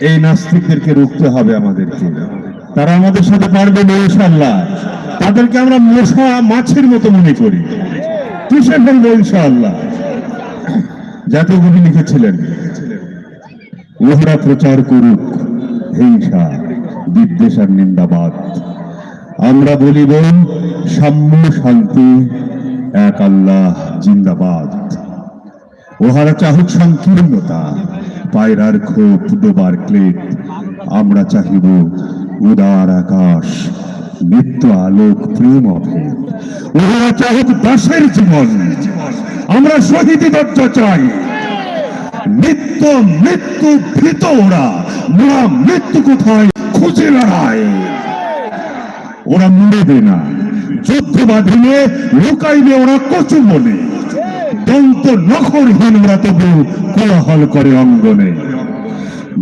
এই নাস্তিকদেরকে রুখতে হবে আমাদেরকে। তারা আমাদের সাথে পারবে না ইনশাল্লাহ তাদেরকে আমরা মশা, মাছের মতো মনে করি। কিসে ফেলব কবি লিখেছিলেন ওহরা প্রচার করুক, হিংসা, বিদ্বেষ নিন্দাবাদ। আমরা বলিব, সাম্য শান্তি, এক আল্লাহ, জিন্দাবাদ। ওহারা চাহুক সংকীর্ণতা পায়রার খোপ ডোবার ক্লেট, আমরা চাহিব উদার আকাশ, নিত্য আলোক প্রেম চাহুক দাসের জীবন, আমরা শহীদি চাই। নিত্য মৃত্যু ভীত ওরা মোরা মৃত্যু কোথায় খুঁজে লড়াই ওরা মরবে না, যুদ্ধ বাঁধিলে লুকাইবে ওরা কচু মনে দন্ত নখরহীন ওরা তবু কোলাহল করে অঙ্গনে।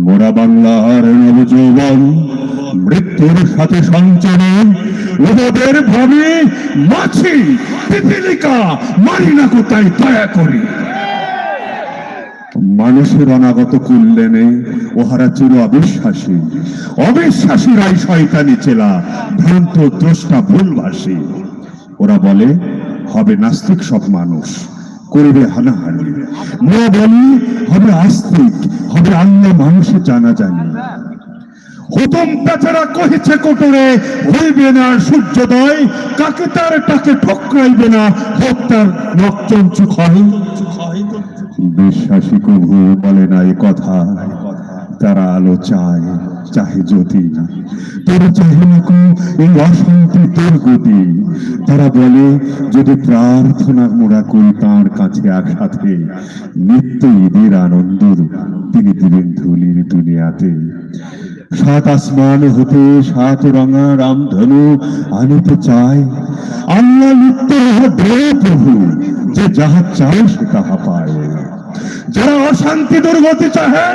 মোরা বাংলার নবযৌবন, মৃত্যুর সাথে সঞ্চনে ওদের ভাবে মাছি পিপিলিকা মারি না কোথায় দয়া করি। মানুষের অনাগত কল্যাণে ওহারা চির অবিশ্বাসী। অবিশ্বাসীরাই শয়তানি চেলা, ভ্রান্ত দ্রষ্টা ভুলভাসী ওরা বলে, হবে নাস্তিক সব মানুষ। করবে হানাহানি মোরা বলি হবে আস্তিক হবে আল্লাহ মানুষে জানা। পেচারা কহিছে কোটরে, হইবে না সূর্যোদয়, কাকে তার তাকে ঠকরাইবে না হত্যার ক্ষয় বিশ্বাসী কবু বলে না এ কথা, তারা আলো চায়। চাহে জ্যোতি তোর চাহে না কো এই অশান্তি গতি। তারা বলে, যদি প্রার্থনা মোরা করি তাঁর কাছে একসাথে নিত্য ঈদের আনন্দ তিনি দিবেন ধুলির দুনিয়াতে। সাত আসমান হতে সাত রঙা রামধনু আনিতে চায়। আল্লাহ নিত্য প্রভু, যে যাহা চায় সে তাহা পায়। যারা অশান্তি দুর্গতি চাহে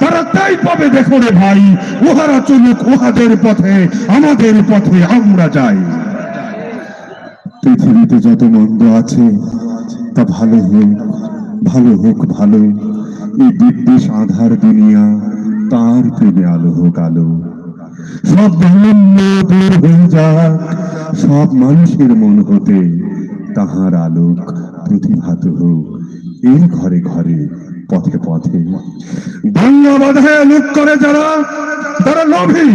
তারা তাই পাবে, দেখো রে ভাই, উহারা চলুক উহাদের পথে, আমাদের পথে আমরা যাই। পৃথিবীতে যত মন্দ আছে, তা ভালো হোক ভালো হোক ভালো এই বিদ্বেষ আধার দুনিয়া, তার প্রেমে আলো হোক আলো সব দূর হয়ে যাক, সব মানুষের মন হতে তাহার আলোক প্রতিভাত হোক। এই ঘরে ঘরে পথে পথে। বাংলা বাধায় লোক করে যারা তারা লোভী,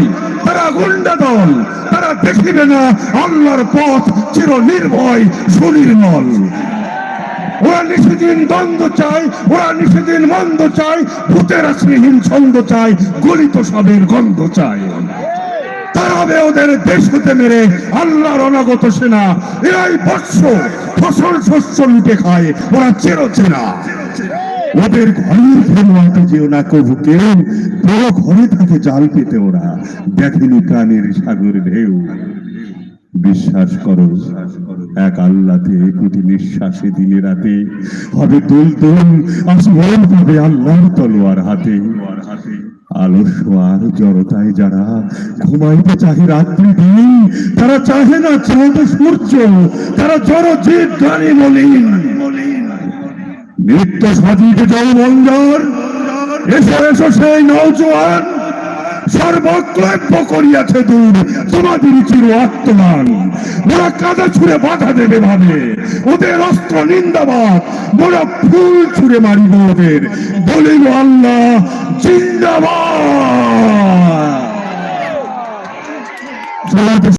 তারা গুন্ডা দল, তারা দেখিবে না আল্লাহর পথ চির নির্ভয়, সুনির্মল। ওরা নিষেদিন দ্বন্দ্ব চায়, ওরা নিষেদিন মন্দ চায়, ভূতের শ্রীহীন ছন্দ চায়, গলিত সবের গন্ধ চায়। তারাবে ওদের দেশ হতে মেরে আল্লাহর অনাগত সেনা, এরাই বৎস ফসল শস্য লুটে খায়, ওরা চেরো চেনা ওদের ঘরের ফেরোয়াতে যেও না কবু কেউ বড় ঘরে থাকে জাল পেতে ওরা। দেখেনি প্রাণীর সাগর ঢেউ। বিশ্বাস করো, এক আল্লাতে কোটি নিঃশ্বাসে দিনে রাতে হবে তুল তুল আসমান পাবে আল্লাহর তলোয়ার হাতে। আলস্য আর জড়তায় যারা ঘুমাইতে চাহে রাত্রি দিন, তারা চাহে না চাঁদ সূর্য, তারা জড় জীব গানে মলিন। নিত্য সাজিতে যাও মঞ্জর। এসো এসো সেই নৌজোয়ান। সর্বক্লব্য করিয়াছে দূর তোমাদের চির আত্মমান মোরা কাদা ছুঁড়ে বাধা দেবে ভাবে, ওদের অস্ত্র নিন্দাবাদ। মোরা ফুল ছুঁড়ে মারিব ওদের বলিব আল্লাহ, জিন্দাবাদ।